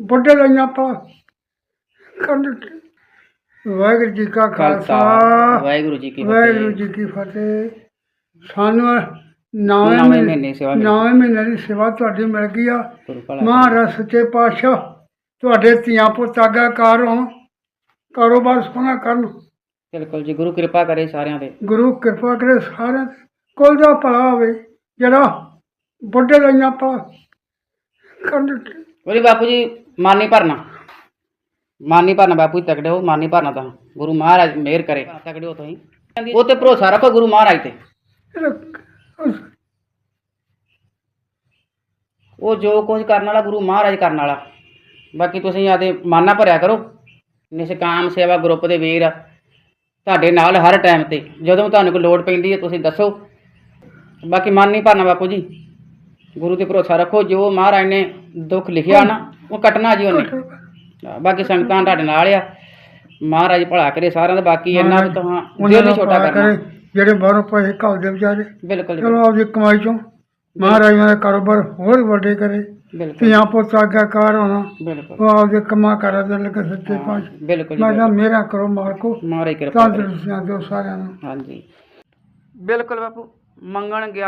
ਵੱਡੇ ਲਈਆਂ ਪਾ ਕਰਨ ਵਾਹਿਗੁਰੂ ਜੀ ਕਾ ਖਾਲਸਾ ਵਾਹਿਗੁਰੂ ਜੀ ਕੀ ਵਾਹਿਗੁਰੂ ਫਤਿਹ ਜੀ ਕੀ ਫਤਿਹ। ਸਾਨੂੰ ਨੌਵੇਂ ਮਹੀਨੇ ਸੇਵਾ। ਨੌਵੇਂ ਮਹੀਨੇ ਦੀ ਸੇਵਾ ਤੁਹਾਡੀ ਮਿਲ ਗਈ ਆ। ਮਹਾਰਾਜ ਸੱਚੇ ਪਾਤਸ਼ਾਹ ਤੁਹਾਡੇ ਧੀਆਂ ਪੁੱਤ ਆਗਾਕਾਰ ਹੋਣ। ਕਾਰੋਬਾਰ ਸੋਹਣਾ ਕਰਨ। ਬਿਲਕੁਲ ਜੀ ਗੁਰੂ ਕਿਰਪਾ ਕਰੇ ਸਾਰਿਆਂ ਤੇ। ਗੁਰੂ ਕਿਰਪਾ ਕਰੇ ਸਾਰਿਆਂ ਦੇ ਕੁੱਲ ਦਾ ਭਲਾ ਹੋਵੇ। ਜਿਹੜਾ ਵੱਡੇ ਲਈਆਂ ਪਾ ਕਰਨ। ਉਹਦੇ ਬਾਪੂ ਜੀ ਮਨ ਨਹੀਂ ਭਰਨਾ। ਮਨ ਨਹੀਂ ਭਰਨਾ ਬਾਪੂ ਜੀ ਤਕੜੇ ਹੋ ਮਨ ਨਹੀਂ ਭਰਨਾ ਤਾਂ ਗੁਰੂ ਮਹਾਰਾਜ ਮਿਹਰ ਕਰੇ। ਤਕੜੇ ਹੋ ਤੁਸੀਂ। ਉਹ ਤੇ ਭਰੋਸਾ ਰੱਖੋ ਗੁਰੂ ਮਹਾਰਾਜ ਤੇ। ਉਹ ਜੋ ਕੁਝ ਕਰਨ ਵਾਲਾ ਗੁਰੂ ਮਹਾਰਾਜ ਕਰਨ ਵਾਲਾ। ਬਾਕੀ ਤੁਸੀਂ ਆਦੇ ਮਨ ਨਾ ਭਰਿਆ ਕਰੋ। ਨਿਸ਼ਕਾਮ ਸੇਵਾ ਗਰੁੱਪ ਦੇ ਵੀਰ ਤੁਹਾਡੇ ਨਾਲ ਹਰ ਟਾਈਮ ਤੇ। ਜਦੋਂ ਤੁਹਾਨੂੰ ਕੋਈ ਲੋੜ ਪੈਂਦੀ ਹੈ ਤੁਸੀਂ ਦੱਸੋ। ਬਾਕੀ ਮਨ ਨਹੀਂ ਭਰਨਾ ਬਾਪੂ ਜੀ। ਗੁਰੂ ਤੇ ਭਰੋਸਾ ਰੱਖੋ। ਜੋ ਮਹਾਰਾਜ ਨੇ ਦੁੱਖ ਲਿਖਿਆ ਨਾ ਉਹ ਕੱਟਣਾ ਜੀ ਉਹਨੇ। ਹਾਂ, ਬਾਕੀ ਸੰਗਤਾਂ ਤੁਹਾਡੇ ਨਾਲ ਆ। ਮਹਾਰਾਜ ਭਲਾ ਕਰੇ ਸਾਰਿਆਂ ਦਾ ਬਾਕੀ ਇੰਨਾ ਵੀ ਤਾਂ ਉਹਨਾਂ ਦਿਲ ਨਹੀਂ ਛੋਟਾ ਕਰਨਾ। ਕਰੇ, ਜਿਹੜੇ ਬਾਹਰੋਂ ਪੈਸੇ ਘੱਲਦੇ ਵਿਚਾਰੇ। ਬਿਲਕੁਲ ਚਲੋ ਆਪਦੀ ਕਮਾਈ ਚੋਂ। ਮਹਾਰਾਜ ਦਾ ਕਾਰੋਬਾਰ ਹੋਰ ਵੱਡੇ ਕਰੇ। ਬਿਲਕੁਲ। ਧੀਆਂ ਪੁੱਤ ਆਗਾਕਾਰ ਹੋਣਾ ਬਿਲਕੁਲ। ਉਹ ਆਪਦੇ ਕੰਮਾਂ ਕਰਾ ਦੇ ਲੱਗੇ ਸੱਚੇ ਪਾਤਸ਼ਾਹ। ਬਿਲਕੁਲ ਜੀ ਮੈਂ ਤਾਂ ਮੇਰਾ ਕਰੋ ਮਾਲਕੋ। ਮਹਾਰਾਜ ਕਿਰਪਾ ਕਰੇ। ਤੰਦਰੁਸਤੀਆਂ ਦਿਓ ਸਾਰਿਆਂ ਨੂੰ। ਹਾਂਜੀ। ਬਿਲਕੁਲ ਬਾਪੂ ਮੰਗਣ ਗਿਆ।